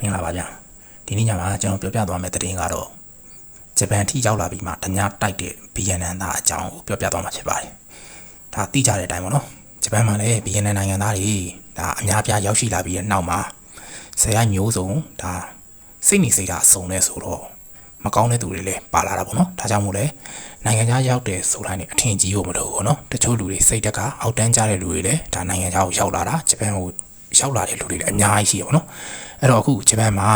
မင်္ဂလာပါဗျာဒီနေ့ညမှာကျွန်တော်ပြောပြသွားမယ့်သတင်းကတော့ဂျပန်ထိရောက်လာပြီးမှတ냐တိုက်တဲ့ဘီယန်နန်သားအကြောင်းကိုပြောပြသွားမှာဖြစ်ပါတယ်ဒါသိကြတဲ့အတိုင်းပေါ့နော်ဂျပန်မှာလည်းဘီယန်နန်နိုင်ငံသားတွေဒါအများပြားရောက်ရှိလာပြီးတဲ့နောက်မှာဆယ်ရိုက်မျိုးစုံဒါစိတ်နေစိတ်ဓာတ်အစုံနဲ့ဆိုတော့မကောင်းတဲ့သူတွေလည်းပါလာတာပေါ့နော်ဒါကြောင့်မို့လဲနိုင်ငံခြားရောက်တဲ့ဆိုတိုင်းနဲ့အထင်ကြီးဖို့မလိုဘူးပေါ့နော်တချို့လူတွေစိတ်တက်ကအောက်တန်းကြတဲ့လူတွေလည်းဒါနိုင်ငံခြားကိုရောက်လာတာဂျပန်ကိုရောက်လာတဲ့လူတွေလည်းအများကြီးရှိတယ်ပေါ့နော် အဲ့တော့အခုဂျပန်မှာ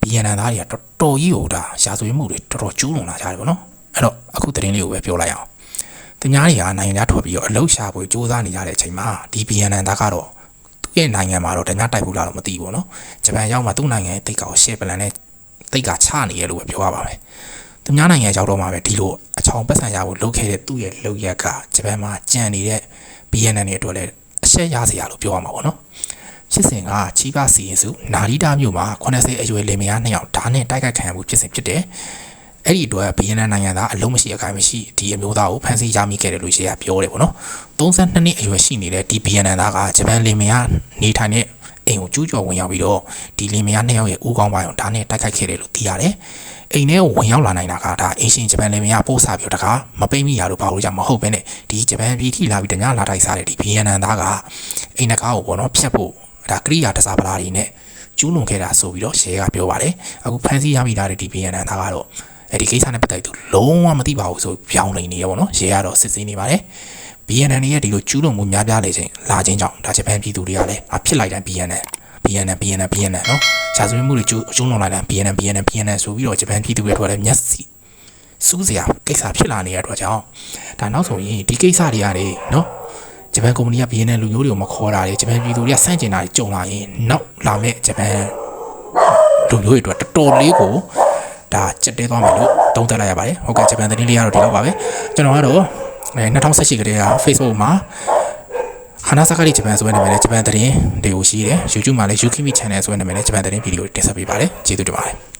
ဘီယန်နန်သားတွေကတော်တော်ကြီးဟိုဒါရှားဆွေးမှုတွေတော်တော်ကျူးလွန်လာကြတယ်ပေါ့နော်အဲ့တော့အခုသတင်းလေးကိုပဲပြောလိုက်အောင်သူများတွေကနိုင်ငံခြားထွက်ပြီးတော့အလုပ်ရှာဖွေစူးစမ်းနေကြတဲ့အချိန်မှာဒီဘီယန်နန်သားကတော့သူ့ရဲ့နိုင်ငံမှာတော့တ냐တိုက်ဘူးလားတော့မသိဘူးပေါ့နော်ဂျပန်ရောက်မှသူ့နိုင်ငံရဲ့တိတ်ကောင်ရှေ့ပလန်နဲ့တိတ်ကချနေရလို့ပဲပြောရပါမယ်သူများနိုင်ငံရောက်တော့မှပဲဒီလိုအချောင်ပတ်စံရဖို့လုပ်ခဲ့တဲ့သူ့ရဲ့လုပ်ရက်ကဂျပန်မှာကြံနေတဲ့ BNN တွေအတွက်လည်းအရှက်ရစရာလို့ပြောရမှာပေါ့နော် ဖြစ်စဉ်ကချီးပါစီရင်စုနာရီတာမြို့မှာ80အရွယ်လင်မယားနှစ်ယောက်ဓာတ်နဲ့တိုက်ခိုက်ခံရမှုဖြစ်စဉ်ဖြစ်တယ်အဲ့ဒီအတွက် BNN နိုင်ငံသားအလုံးမရှိအကိုင်မရှိဒီအမျိုးသားကိုဖမ်းဆီးရမိခဲ့တယ်လို့ရှေ့ကပြောတယ်ပေါ့နော်32နှစ်အရွယ်ရှိနေတဲ့ဒီ BNN သားကဂျပန်လင်မယားနေထိုင်တဲ့အိမ်ကိုကျူးကျော်ဝင်ရောက်ပြီးတော့ဒီလင်မယားနှစ်ယောက်ရဲ့ဦးခေါင်းပိုင်းကိုဓာတ်နဲ့တိုက်ခိုက်ခဲ့တယ်လို့သိရတယ်အိမ်ထဲကိုဝင်ရောက်လာနိုင်တာကဒါအင်ရှင်ဂျပန်လင်မယားပို့စာပြောတကားမပိတ်မိရလို့ဘာလို့ကြမဟုတ်ပဲနဲ့ဒီဂျပန်ပြည်ထိလာပြီးတ냐လာတိုက်စားတဲ့ဒီ BNN သားကအိမ်နကားကိုပေါ့နော်ဖြတ်ဖို့ ဒါကရိယာတစားပလာတွေနဲ့ကျူးလွန်ခဲ့တာဆိုပြီးတော့ရှယ်ကပြောပါတယ်အခုဖန်စီရမိတာတဲ့ဒီ BNN သားကတော့အဲ့ဒီကိစ္စနဲ့ပတ်သက်ပြီးလုံးဝမသိပါဘူးဆိုပြောင်းနေနေရပေါ့နော်ရှယ်ကတော့စစ်ဆေးနေပါတယ် BNN ရဲ့ဒီလိုကျူးလွန်မှုများပြားလေခြင်းလာခြင်းကြောင့်ဒါဂျပန်ပြည်သူတွေကလည်းအဖြစ်လိုက်တဲ့ BNN BNN BNN BNN နော်ရှာဆွေးမှုတွေကျူးကျူးလွန်လာတဲ့ BNN BNN BNN ဆိုပြီးတော့ဂျပန်ပြည်သူတွေထွက်တဲ့မျက်စိစူးစရာကိစ္စဖြစ်လာနေတဲ့အတွက်ကြောင့်ဒါနောက်ဆိုရင်ဒီကိစ္စတွေကနေနော် ဂျပန်ကုမ္ပဏီက BNN လူမျိုးတွေကိုမခေါ်တာတွေဂျပန်ပြည်သူတွေကစန့်ကျင်တာတွေကြုံလာရင်နောက်လာမဲ့ဂျပန်လူမျိုးတွေအတွက်တော်တော်လေးကိုဒါကြက်တဲသွားမယ်လို့သုံးသပ်လိုက်ရပါတယ်ဟုတ်ကဲ့ဂျပန်သတင်းလေးကတော့ဒီလောက်ပါပဲကျွန်တော်ကတော့2018ကတည်းက Facebook မှာဟာနာဆာကာရီဂျပန်ဆိုတဲ့နာမည်နဲ့ဂျပန်သတင်းတွေကိုရှိတယ် YouTube မှာလည်း Yukimi Channel ဆိုတဲ့နာမည်နဲ့ဂျပန်သတင်းဗီဒီယိုတင်ဆက်ပေးပါတယ်ကျေးဇူးတင်ပါတယ်